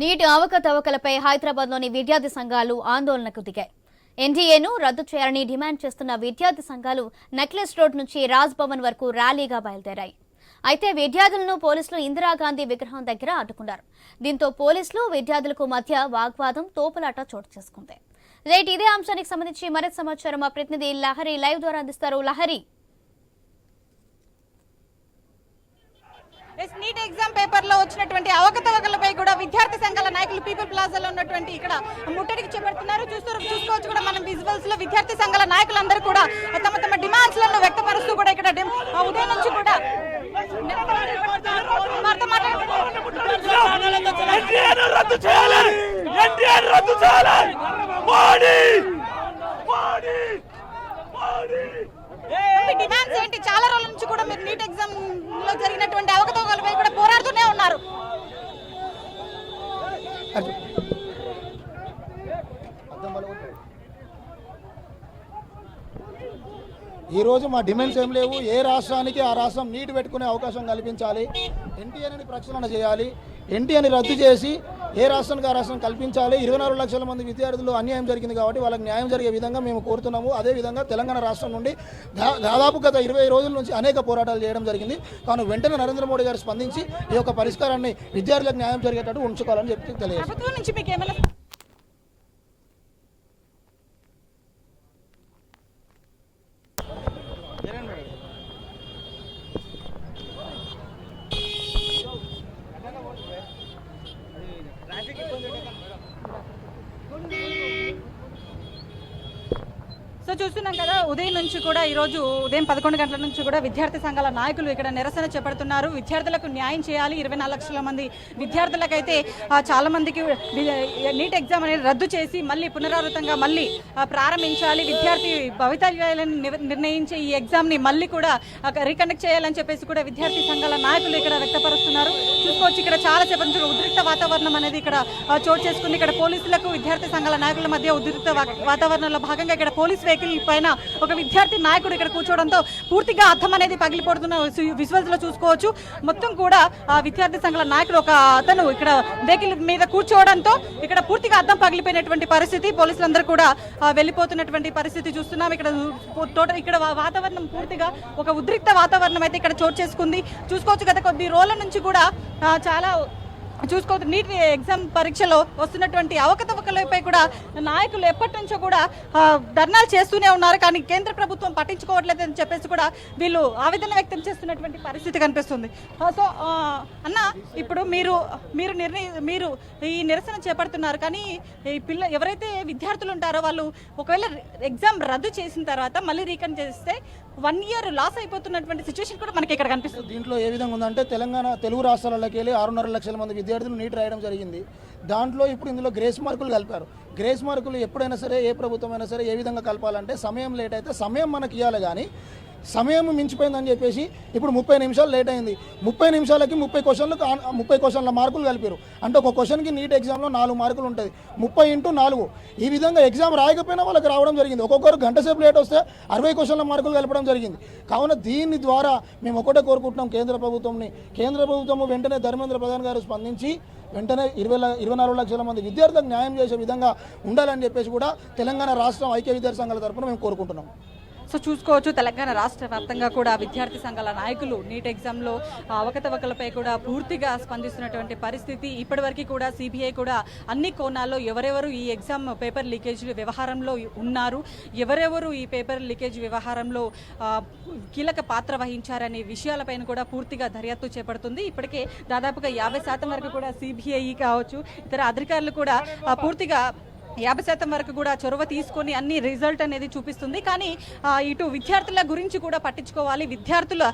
నీటి అవకతవకలపై హైదరాబాద్లోని విద్యార్థి సంఘాలు ఆందోళనకు దిగాయి. ఎన్డీఏను రద్దు చేయాలని డిమాండ్ చేస్తున్న విద్యార్థి సంఘాలు నెక్లెస్ రోడ్ నుంచి రాజ్ భవన్ వరకు ర్యాలీగా బయలుదేరాయి. అయితే విద్యార్థులను పోలీసులు ఇందిరాగాంధీ విగ్రహం దగ్గర అడ్డుకున్నారు. దీంతో పోలీసులు విద్యార్థులకు మధ్య వాగ్వాదం తోపులాట చోటు చేసుకుంది. రైట్ ఇదే అంశానికి సంబంధించి మరింత సమాచారం మా ప్రతినిధి లహరి లైవ్ ద్వారా అందిస్తారు. లహరి. నీట్ ఎగ్జామ్ పేపర్లో వచ్చినటువంటి అవకతవకలపై కూడా విద్యార్థి సంఘాల నాయకులు పీపుల్ ప్లాజాలో ఉన్నటువంటి ఇక్కడ ముట్టడికి చేపడుతున్నారు. చూస్తారు చూసుకోవచ్చు కూడా మనం విజువల్స్లో విద్యార్థి సంఘాల నాయకులందరూ కూడా తమ తమ డిమాండ్స్లను వ్యక్తపరుస్తూ కూడా ఇక్కడ ఉదయం నుంచి కూడా వారితో మాట్లాడుతున్నారు. ఎన్టీఆర్ రద్దు చేయాలి! ఎన్టీఆర్ రద్దు చేయాలి! మోడీ! మోడీ! మోడీ! మీ డిమాండ్స్ ఏంటి? చాలా రోజుల నుంచి కూడా మీరు నీట్ ఎగ్జామ్లో జరిగినటువంటి అవకతవకలపై కూడా పోరాడుతూనే ఉన్నారు ఈరోజు మా డిమాండ్స్ ఏం లేవు. ఏ రాష్ట్రానికి ఆ రాష్ట్రం నీటి పెట్టుకునే అవకాశం కల్పించాలి. ఎన్టీఆర్ని ప్రక్షాళన చేయాలి. ఎన్టీఆర్ని రద్దు చేసి ఏ రాష్ట్రానికి ఆ రాష్ట్రం కల్పించాలి? ఇరవై నాలుగు లక్షల మంది విద్యార్థులు అన్యాయం జరిగింది కాబట్టి వాళ్ళకి న్యాయం జరిగే విధంగా మేము కోరుతున్నాము. అదేవిధంగా తెలంగాణ రాష్ట్రం నుండి దా- దాదాపు గత ఇరవై రోజుల నుంచి అనేక పోరాటాలు చేయడం జరిగింది. కానీ వెంటనే నరేంద్ర మోడీ గారు స్పందించి ఈ యొక్క పరిష్కారాన్ని విద్యార్థులకు న్యాయం జరిగేటట్టు ఉంచుకోవాలని చెప్పి తెలియదు ప్రభుత్వం నుంచి మీకు ఏమైనా సో చూస్తున్నాం కదా ఉదయం నుంచి కూడా ఈ రోజు ఉదయం పదకొండు గంటల నుంచి కూడా విద్యార్థి సంఘాల నాయకులు ఇక్కడ నిరసన చేపడుతున్నారు. విద్యార్థులకు న్యాయం చేయాలి. ఇరవై నాలుగు లక్షల మంది విద్యార్థులకైతే చాలా మందికి నీట్ ఎగ్జామ్ అనేది రద్దు చేసి మళ్ళీ పునరావృతంగా మళ్ళీ ప్రారంభించాలి. విద్యార్థి భవితవ్యాలను నిర్ణయించే ఈ ఎగ్జామ్ని మళ్ళీ కూడా రీకండక్ట్ చేయాలని చెప్పేసి కూడా విద్యార్థి సంఘాల నాయకులు ఇక్కడ వ్యక్తపరుస్తున్నారు. చూసుకోవచ్చు ఇక్కడ చాలా సేపటి నుంచి ఉద్రిక్త వాతావరణం అనేది ఇక్కడ చోటు చేసుకుంది. ఇక్కడ పోలీసులకు విద్యార్థి సంఘాల నాయకుల మధ్య ఉద్రిక్త వా- వాతావరణంలో భాగంగా ఇక్కడ పోలీస్ సైకిల్ పైన ఒక విద్యార్థి నాయకుడు ఇక్కడ కూర్చోవడంతో పూర్తిగా అర్థం అనేది పగిలిపోతున్న విజువల్స్లో చూసుకోవచ్చు. మొత్తం కూడా ఆ విద్యార్థి సంఘాల నాయకుడు ఒక అతను ఇక్కడ వెహికల్ మీద కూర్చోవడంతో ఇక్కడ పూర్తిగా అర్థం పగిలిపోయినటువంటి పరిస్థితి. పోలీసులందరూ కూడా వెళ్ళిపోతున్నటువంటి పరిస్థితి చూస్తున్నాం. ఇక్కడ టోటల్ ఇక్కడ వాతావరణం పూర్తిగా ఒక ఉద్రిక్త వాతావరణం అయితే ఇక్కడ చోటు చేసుకుంది. చూసుకోవచ్చు గత కొద్ది రోజుల నుంచి కూడా చాలా చూసుకోవచ్చు నీట్ ఎగ్జామ్ పరీక్షలో వస్తున్నటువంటి అవకతవకలపై కూడా నాయకులు ఎప్పటి నుంచో కూడా ధర్నాలు చేస్తూనే ఉన్నారు. కానీ కేంద్ర ప్రభుత్వం పట్టించుకోవట్లేదు అని చెప్పేసి కూడా వీళ్ళు ఆవేదన వ్యక్తం చేస్తున్నటువంటి పరిస్థితి కనిపిస్తుంది. సో అన్న ఇప్పుడు మీరు మీరు నిర్ణయ మీరు ఈ నిరసన చేపడుతున్నారు. కానీ ఈ పిల్ల ఎవరైతే విద్యార్థులు ఉంటారో వాళ్ళు ఒకవేళ ఎగ్జామ్ రద్దు చేసిన తర్వాత మళ్ళీ రీకన్ చేస్తే వన్ ఇయర్ లాస్ అయిపోతున్నటువంటి సిచ్యువేషన్ కూడా మనకి ఇక్కడ కనిపిస్తుంది. దీంట్లో ఏ విధంగా ఉందంటే తెలంగాణ తెలుగు రాష్ట్రాలలోకి వెళ్ళి ఆరున్నర లక్షల మంది విద్యార్థులు నీట్ రాయడం జరిగింది. దాంట్లో ఇప్పుడు ఇందులో గ్రేస్ మార్కులు కలిపారు. గ్రేస్ మార్కులు ఎప్పుడైనా సరే ఏ ప్రభుత్వం అయినా సరే ఏ విధంగా కలపాలంటే సమయం లేట్ అయితే సమయం మనకి ఇవ్వాలి కానీ సమయం మించిపోయిందని చెప్పేసి ఇప్పుడు ముప్పై నిమిషాలు లేట్ అయింది. ముప్పై నిమిషాలకి ముప్పై క్వశ్చన్లకు ముప్పై క్వశ్చన్ల మార్కులు కలిపారు. అంటే ఒక క్వశ్చన్కి నీట్ ఎగ్జామ్లో నాలుగు మార్కులు ఉంటుంది ముప్పై ఇంటూ నాలుగు. ఈ విధంగా ఎగ్జామ్ రాయకపోయినా వాళ్ళకి రావడం జరిగింది. ఒక్కొక్కరు గంట సేపు లేట్ వస్తే అరవై క్వశ్చన్ల మార్కులు కలపడం జరిగింది. కావున దీని ద్వారా మేము ఒకటే కోరుకుంటున్నాం కేంద్ర ప్రభుత్వంని. కేంద్ర ప్రభుత్వం వెంటనే ధర్మేంద్ర ప్రధాన్ గారు స్పందించి వెంటనే ఇరవై ఇరవై నాలుగు లక్షల మంది విద్యార్థులకు న్యాయం చేసే విధంగా ఉండాలని చెప్పేసి కూడా తెలంగాణ రాష్ట్రం ఐక్య విద్యార్థి సంఘాల తరఫున మేము కోరుకుంటున్నాం. సో చూసుకోవచ్చు తెలంగాణ రాష్ట్ర వ్యాప్తంగా కూడా విద్యార్థి సంఘాల నాయకులు నీట్ ఎగ్జామ్లో అవకతవకలపై కూడా పూర్తిగా స్పందిస్తున్నటువంటి పరిస్థితి. ఇప్పటివరకు కూడా సిబిఐ కూడా అన్ని కోణాల్లో ఎవరెవరు ఈ ఎగ్జామ్ పేపర్ లీకేజ్ వ్యవహారంలో ఉన్నారు ఎవరెవరు ఈ పేపర్ లీకేజ్ వ్యవహారంలో కీలక పాత్ర వహించారనే విషయాలపైన కూడా పూర్తిగా దర్యాప్తు చేపడుతుంది. ఇప్పటికే దాదాపుగా యాభై శాతం వరకు కూడా సిబిఐ కావచ్చు ఇతర అధికారులు కూడా పూర్తిగా యాభై శాతం వరకు కూడా చొరవ తీసుకొని అన్ని రిజల్ట్ అనేది చూపిస్తుంది. కానీ ఇటు విద్యార్థుల గురించి కూడా పట్టించుకోవాలి. విద్యార్థుల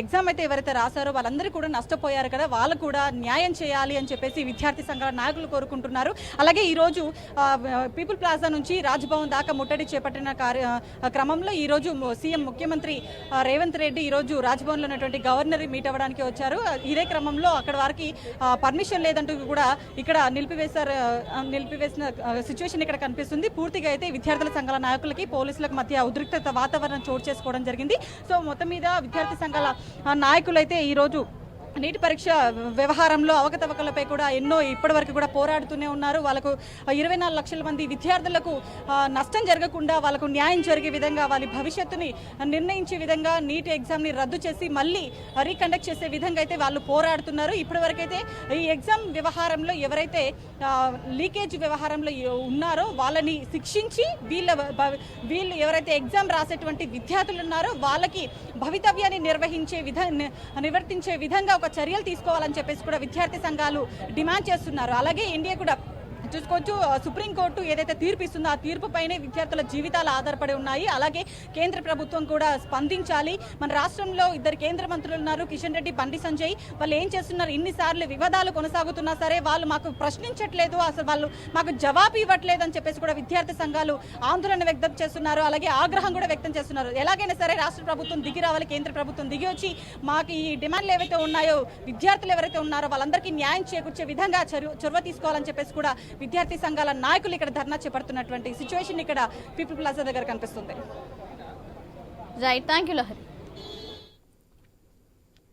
ఎగ్జామ్ అయితే ఎవరైతే రాశారో వాళ్ళందరూ కూడా నష్టపోయారు కదా వాళ్ళు కూడా న్యాయం చేయాలి అని చెప్పేసి విద్యార్థి సంఘాల నాయకులు కోరుకుంటున్నారు. అలాగే ఈరోజు పీపుల్ ప్లాజా నుంచి రాజ్భవన్ దాకా ముట్టడి చేపట్టిన కార్య క్రమంలో ఈరోజు సీఎం ముఖ్యమంత్రి రేవంత్ రెడ్డి ఈరోజు రాజ్భవన్లో ఉన్నటువంటి గవర్నర్ మీట్ అవ్వడానికి వచ్చారు. ఇదే క్రమంలో అక్కడ వారికి పర్మిషన్ లేదంటూ కూడా ఇక్కడ నిలిపివేశారు నిలిపివేసిన సిచ్యువేషన్ ఇక్కడ కనిపిస్తుంది. పూర్తిగా అయితే విద్యార్థుల సంఘాల నాయకులకి పోలీసులకు మధ్య ఉద్రిక్తత వాతావరణం చోటు చేసుకోవడం జరిగింది. సో మొత్తం మీద విద్యార్థి సంఘాల నాయకులైతే ఈరోజు నీటి పరీక్ష వ్యవహారంలో అవకతవకలపై కూడా ఎన్నో ఇప్పటివరకు కూడా పోరాడుతూనే ఉన్నారు. వాళ్ళకు ఇరవై నాలుగు లక్షల మంది విద్యార్థులకు నష్టం జరగకుండా వాళ్ళకు న్యాయం జరిగే విధంగా వాళ్ళ భవిష్యత్తుని నిర్ణయించే విధంగా నీట్ ఎగ్జామ్ని రద్దు చేసి మళ్ళీ రీకండక్ట్ చేసే విధంగా అయితే వాళ్ళు పోరాడుతున్నారు. ఇప్పటివరకైతే ఈ ఎగ్జామ్ వ్యవహారంలో ఎవరైతే లీకేజ్ వ్యవహారంలో ఉన్నారో వాళ్ళని శిక్షించి వీళ్ళ వీళ్ళు ఎవరైతే ఎగ్జామ్ రాసేటువంటి విద్యార్థులు ఉన్నారో వాళ్ళకి భవితవ్యాన్ని నిర్వహించే విధ నివర్తించే నిర్వర్తించే విధంగా ఒక చర్యలు తీసుకోవాలని చెప్పేసి కూడా విద్యార్థి సంఘాలు డిమాండ్ చేస్తున్నారు. అలాగే ఇండియా కూడా చూసుకోవచ్చు. సుప్రీంకోర్టు ఏదైతే తీర్పు ఇస్తుందో ఆ తీర్పు పైనే విద్యార్థుల జీవితాలు ఆధారపడి ఉన్నాయి. అలాగే కేంద్ర ప్రభుత్వం కూడా స్పందించాలి. మన రాష్ట్రంలో ఇద్దరు కేంద్ర మంత్రులు ఉన్నారు కిషన్ రెడ్డి బండి సంజయ్. వాళ్ళు ఏం చేస్తున్నారు? ఇన్నిసార్లు వివాదాలు కొనసాగుతున్నా సరే వాళ్ళు మాకు ప్రశ్నించట్లేదు. అసలు వాళ్ళు మాకు జవాబు ఇవ్వట్లేదు అని చెప్పేసి కూడా విద్యార్థి సంఘాలు ఆందోళన వ్యక్తం చేస్తున్నారు. అలాగే ఆగ్రహం కూడా వ్యక్తం చేస్తున్నారు. ఎలాగైనా సరే రాష్ట్ర ప్రభుత్వం దిగి రావాలి కేంద్ర ప్రభుత్వం దిగి వచ్చి మాకు ఈ డిమాండ్లు ఏవైతే ఉన్నాయో విద్యార్థులు ఎవరైతే ఉన్నారో వాళ్ళందరికీ న్యాయం చేకూర్చే విధంగా చొరవ చొరవ తీసుకోవాలని చెప్పేసి కూడా విద్యార్థి సంఘాల నాయకులు ఇక్కడ ధర్నా చేపడుతున్నటువంటి సిచ్యువేషన్ ఇక్కడ పీపుల్ ప్లాజా దగ్గర కనిపిస్తుంది. Right thank you Lahari